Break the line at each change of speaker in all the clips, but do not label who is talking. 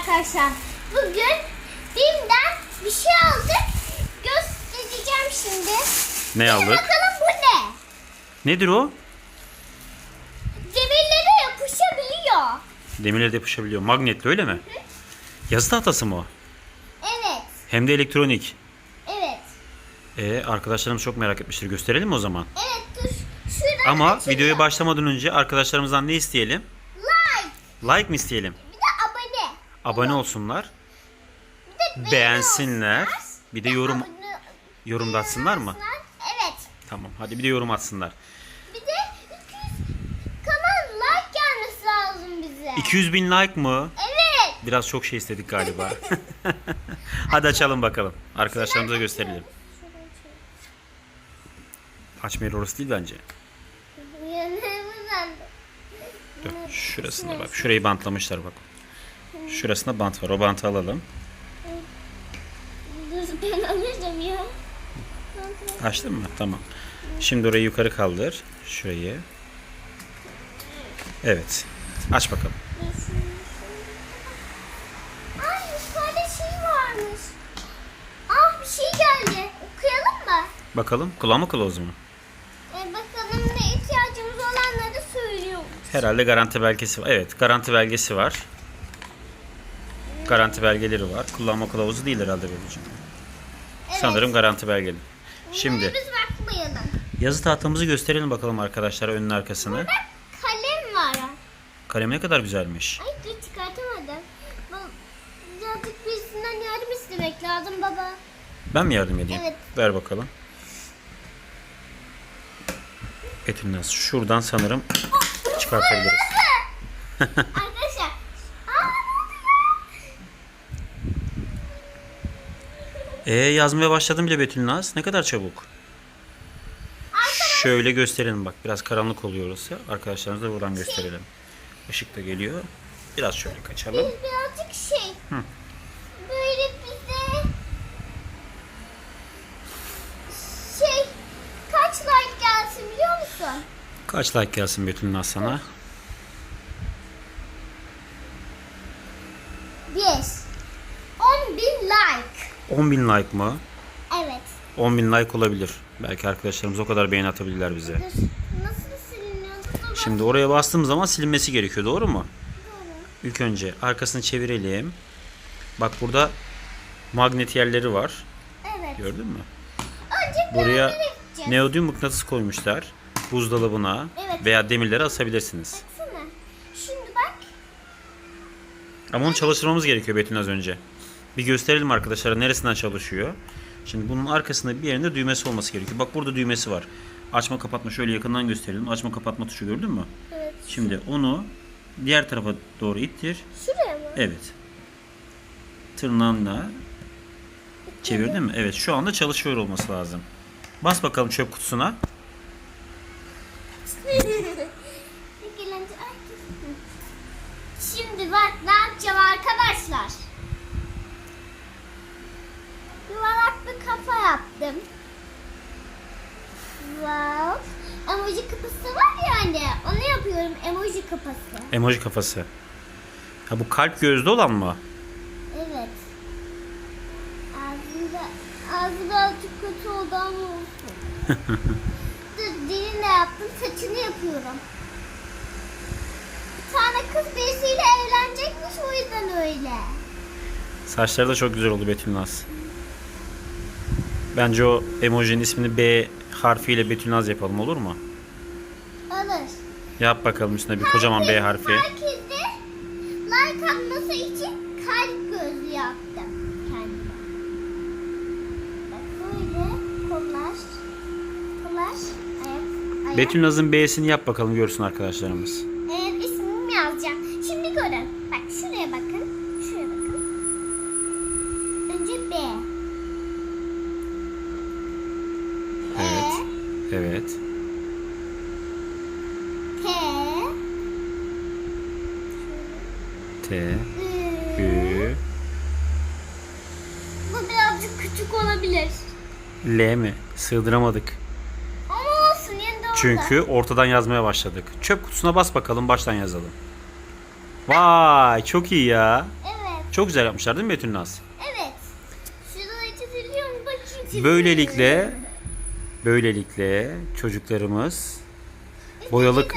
arkadaşlar. Bugün BİM'den bir şey aldık. Göstereceğim şimdi.
Ne
Bir
aldık?
Bakalım bu ne?
Nedir o?
Demirlere yapışabiliyor.
Demirle de yapışabiliyor. Magnetli öyle mi? Yazı tahtası mı o?
Evet.
Hem de elektronik.
Evet.
E arkadaşlarımız çok merak etmiştir. Gösterelim mi o zaman?
Evet dur. Şuradan
Ama
açılıyor.
videoya başlamadan önce arkadaşlarımızdan ne isteyelim?
Like.
Like mi isteyelim?
Abone.
Olsunlar. Beğensinler. Bir de yorum
Abone-
yorum da atsınlar mı?
Evet.
Tamam. Hadi bir de yorum atsınlar.
Bir de 200 kanal like gelmesi lazım bize.
200 bin like mı?
Evet.
Biraz çok şey istedik galiba. Hadi açalım bakalım. Arkadaşlarımıza gösterelim. Açma yeri orası değil bence. Dur, şurasında bak. Şurayı bantlamışlar bak. Şurasında bant var. O bantı alalım.
Dur ben alırım ya.
Açtın mı? Tamam. Şimdi orayı yukarı kaldır. Şurayı. Evet. Aç bakalım.
Ay yukarıda şey varmış. Ah bir şey geldi. Okuyalım mı?
Bakalım. Kulağıma kılavuz mu?
E, bakalım ne ihtiyacımız olanları söylüyor.
Herhalde garanti belgesi var. Evet. Garanti belgesi var. Garanti belgeleri var. Kullanma kılavuzu değil herhalde babacığım.
Evet.
Sanırım garanti belgeli. Şimdi
Bunları biz bakmayalım.
yazı tahtamızı gösterelim bakalım arkadaşlar önün arkasını.
Burada kalem var.
Kalem ne kadar güzelmiş.
Ay dur çıkartamadım. Birazcık birisinden yardım istemek lazım baba.
Ben mi yardım edeyim?
Evet.
Ver bakalım. Getiriniz. Şuradan sanırım çıkartabiliriz.
Arkadaşlar. Aa ne oldu ya?
E yazmaya başladım bile Betül Naz. Ne kadar çabuk. Şöyle gösterelim bak. Biraz karanlık oluyor orası. Arkadaşlarımıza da buradan gösterelim. Işık da geliyor. Biraz şöyle kaçalım.
Birazcık şey. Böyle bize şey kaç like gelsin biliyor musun?
Kaç like gelsin Betül Naz sana?
Bir. 10 bin like.
10 bin like mı?
Evet.
10 bin like olabilir. Belki arkadaşlarımız o kadar beğeni atabilirler bize.
Nasıl siliniyordu? Baba?
Şimdi oraya bastığım zaman silinmesi gerekiyor. Doğru mu? İlk önce arkasını çevirelim. Bak burada magnet yerleri var.
Evet.
Gördün mü?
Önce
Buraya neodyum mıknatıs koymuşlar. Buzdolabına
Evet.
veya demirlere asabilirsiniz.
Baksana. Şimdi bak.
Ama onu çalıştırmamız gerekiyor Betül az önce. Bir gösterelim arkadaşlara neresinden çalışıyor. Şimdi bunun arkasında bir yerinde düğmesi olması gerekiyor. Bak burada düğmesi var. Açma kapatma şöyle yakından gösterelim. Açma kapatma tuşu gördün mü?
Evet.
Şimdi onu diğer tarafa doğru ittir.
Şuraya mı?
Evet. Tırnağınla çevirdin mi? Evet şu anda çalışıyor olması lazım. Bas bakalım çöp kutusuna.
Peki, lan- ay, dur. Şimdi bak ne yapacağım arkadaşlar. Yuvarlak bir kafa yaptım. Wow. Emoji kafası var ya anne. Onu yapıyorum emoji kafası.
Emoji kafası. Ha bu kalp gözlü olan mı?
Evet. Ağzında, ağzı birazcık kötü oldu ama olsun. Dur dilini yaptım saçını yapıyorum. Bir tane kız birisiyle evlenecekmiş o yüzden öyle.
Saçları da çok güzel oldu Betül Naz. Bence o emojinin ismini B harfiyle Betül Naz yapalım olur mu?
Alır.
Yap bakalım üstüne bir kocaman B harfi.
Herkese like atması için kalp gözlü yaptım kendime. Bak böyle kollar, kollar, ayak, ayak.
Betül Naz'ın B'sini yap bakalım görsün arkadaşlarımız.
Evet ismimi yazacağım. Şimdi görün. Bak şuraya bakın. Şuraya bakın. Önce B.
Evet. Evet.
T.
T.
Ü. Bu birazcık küçük olabilir.
L mi? Sığdıramadık.
Ama olsun yine de orada.
Çünkü ortadan yazmaya başladık. Çöp kutusuna bas bakalım baştan yazalım. Vay çok iyi ya.
Evet.
Çok güzel yapmışlar değil mi Betül Naz?
Evet. Şurada çiziliyor mu? Bakayım çiziliyor.
Böylelikle böylelikle çocuklarımız boyalık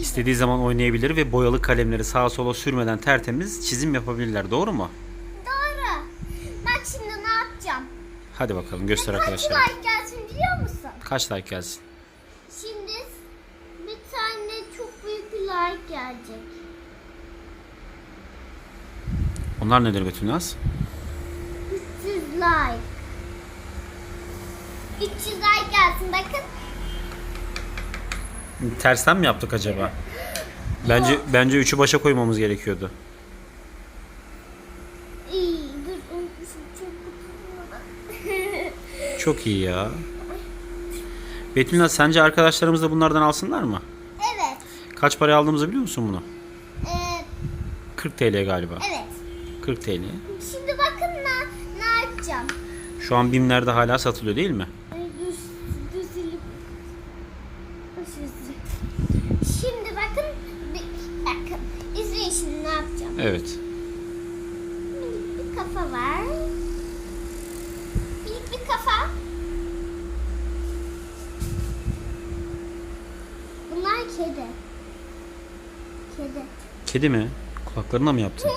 İstediği zaman oynayabilir.
ve boyalı kalemleri sağa sola sürmeden tertemiz çizim yapabilirler. Doğru mu?
Doğru. Bak şimdi ne yapacağım?
Hadi bakalım göster
Kaç
arkadaşlar.
like gelsin biliyor musun?
Kaç like gelsin?
Şimdi bir tane çok büyük bir like gelecek.
Onlar nedir Betül Naz?
300 like. 300 like gelsin bakın.
Tersten mi yaptık acaba? Bence bence üçü başa koymamız gerekiyordu.
İyi dur unutmuşum çok.
Çok iyi ya. Betül Naz sence arkadaşlarımız da bunlardan alsınlar mı?
evet.
Kaç paraya aldığımızı biliyor musun bunu?
Ee,
40 TL galiba.
evet.
40 TL.
Şimdi bakın ne, ne yapacağım.
Şu an BİM'lerde hala satılıyor değil mi?
Ay, dur, dur silip. Şurası. Şimdi bakın. Bir, bakın. İzleyin şimdi ne yapacağım.
Evet.
Minik bir kafa var. Minik bir kafa. Bunlar kedi. Kedi.
Kedi mi? Kulaklarına mı yaptın?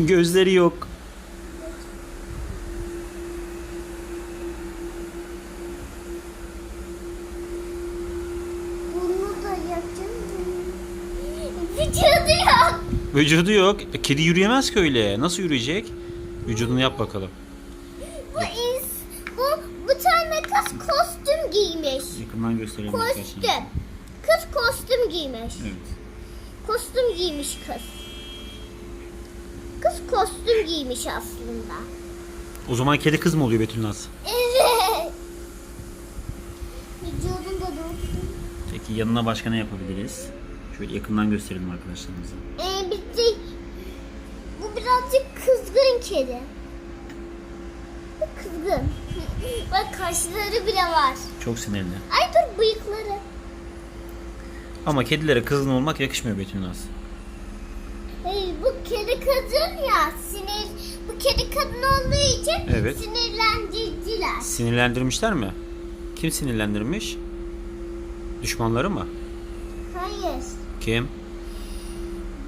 Gözleri yok.
Bunu da yapacağım. Vücudu yok.
Vücudu yok. E, Kedi yürüyemez ki öyle. Nasıl yürüyecek? Vücudunu yap bakalım.
Bu ins bu bu tane kız kostüm giymiş.
Yakından gösterelim
Kostüm. Kız kostüm giymiş.
Evet.
Kostüm giymiş kız. Kız kostüm giymiş aslında.
O zaman kedi kız mı oluyor Betül Naz?
Evet. Vücudum da.
Peki yanına başka ne yapabiliriz? Şöyle yakından gösterelim arkadaşlarımıza.
Ee, bitti. Bu birazcık kızgın kedi. Bu kızgın. Bak kaşları bile var.
Çok sinirli.
Ay dur bıyıkları.
Ama kedilere kızgın olmak yakışmıyor Betül Naz.
Hayır bu kedi kadın ya sinir. Bu kedi kadın olduğu için
Evet.
sinirlendirdiler.
Sinirlendirmişler mi? Kim sinirlendirmiş? Düşmanları mı?
Hayır.
Kim?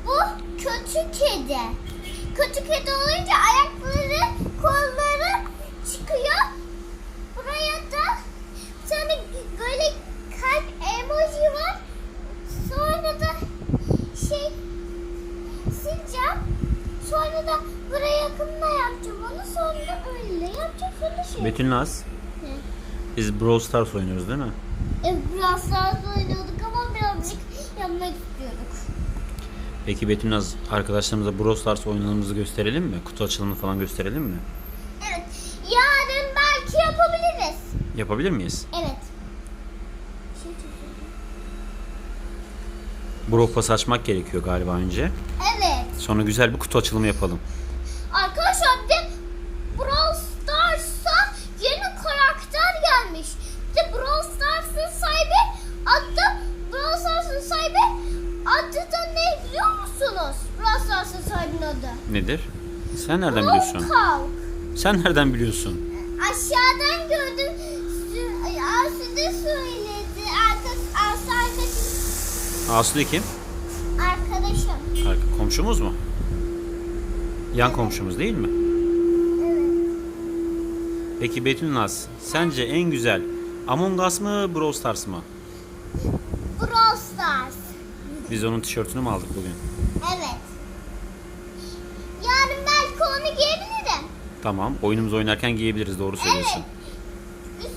Bu kötü kedi. Kötü kedi olunca ayakları, kolları çıkıyor. Buraya da bir tane böyle kalp emoji var. Sonra da şey sincap. Sonra da buraya yakınına yapacağım onu. Sonra öyle yapacağım. Sonra şey.
Betül Naz. Biz Brawl Stars oynuyoruz değil mi?
E, biraz daha oynuyorduk ama birazcık yapmak istiyorduk.
Peki Betül Naz arkadaşlarımıza Brawl Stars oynadığımızı gösterelim mi? Kutu açılımını falan gösterelim mi?
Evet. Yarın belki yapabiliriz.
Yapabilir miyiz?
Evet.
Brawl Pass açmak gerekiyor galiba önce.
Evet.
Sonra güzel bir kutu açılımı yapalım.
Arkadaşlar bir de Brawl Stars'a yeni karakter gelmiş. Bir de Brawl Stars'ın sahibi adı Brawl Stars'ın sahibi adı da ne biliyor musunuz? Brawl Stars'ın sahibinin adı.
Nedir? Sen nereden biliyorsun?
Kalk.
Sen nereden biliyorsun?
Aşağıdan gördüm. Aslı da söyledi. Arkadaş, Aslı arkadaşım.
Aslı kim?
Arkadaşım.
Arka- Komşumuz mu? Yan komşumuz değil mi? Peki Betül Naz, sence en güzel Among Us mı Brawl Stars mı?
Brawl Stars.
Biz onun tişörtünü mü aldık bugün?
Evet. Yarın belki onu giyebilirim.
Tamam, oyunumuzu oynarken giyebiliriz doğru söylüyorsun.
Üst,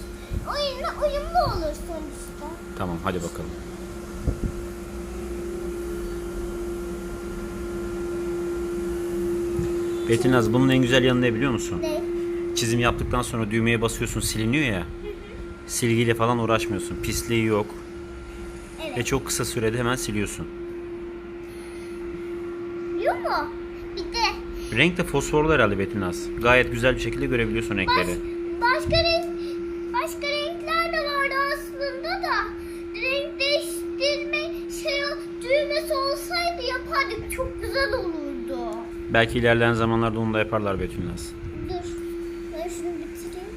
oyunla uyumlu olur sonuçta.
Tamam, hadi bakalım. Betül Naz, bunun en güzel yanı ne biliyor musun?
Ne?
Çizim yaptıktan sonra düğmeye basıyorsun siliniyor ya. Silgiyle falan uğraşmıyorsun. Pisliği yok.
Evet.
Ve çok kısa sürede hemen siliyorsun.
Biliyor mu? Bir de
Renk de fosforlu herhalde Betül Naz. Gayet güzel bir şekilde görebiliyorsun
baş,
renkleri.
başka renk başka renkler de vardı aslında da renk değiştirme şey düğmesi olsaydı yapardık çok güzel olurdu.
Belki ilerleyen zamanlarda onu da yaparlar Betül Naz.
Dur. Ben şunu bitireyim.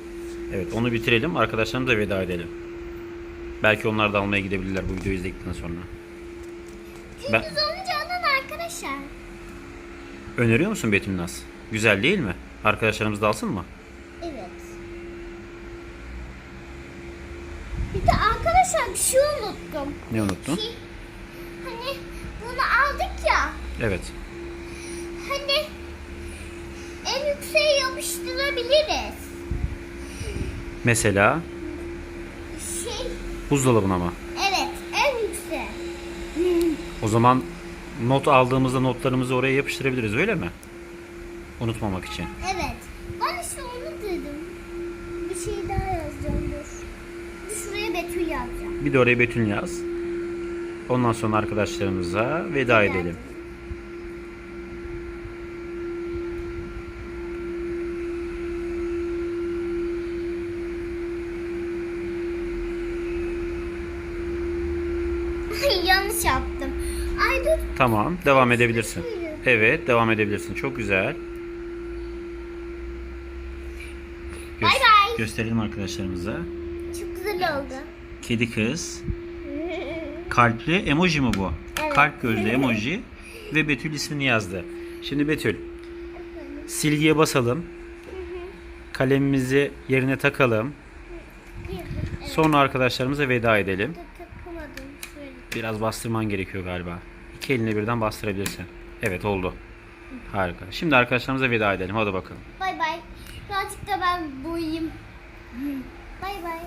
Evet onu bitirelim. Arkadaşlarımıza da veda edelim. Belki onlar da almaya gidebilirler bu videoyu izledikten sonra. Ben-
oyuncağından arkadaşlar.
Öneriyor musun Betül Naz? Güzel değil mi? Arkadaşlarımız da alsın mı?
Evet. Bir de arkadaşlar bir şey unuttum.
Ne unuttun?
Şey, hani bunu aldık ya.
Evet.
Hani en yükseğe yapıştırabiliriz.
Mesela
Şey,
buzdolabına mı?
evet en yüksek.
O zaman not aldığımızda notlarımızı oraya yapıştırabiliriz öyle mi? Unutmamak için.
Evet. Ben işte onu dedim. Bir şey daha yazacağım dur. Dur Şuraya Betül yazacağım.
Bir de oraya Betül yaz. Ondan sonra arkadaşlarımıza veda edelim.
Ay yanlış yaptım. Ay dur.
Tamam, devam edebilirsin. Evet, devam edebilirsin. Çok güzel.
Bay bay.
Gösterelim arkadaşlarımıza.
Çok güzel oldu.
Kedi kız. Kalpli emoji mi bu?
Evet.
Kalp gözlü emoji. Ve Betül ismini yazdı. Şimdi Betül. Silgiye basalım. Kalemimizi yerine takalım. Sonra arkadaşlarımıza veda edelim. Biraz bastırman gerekiyor galiba. İki eline birden bastırabilirsin. Evet oldu. Harika. Şimdi arkadaşlarımıza veda edelim. Hadi bakalım.
Bay bay. Birazcık da ben boyayayım. Bay bay.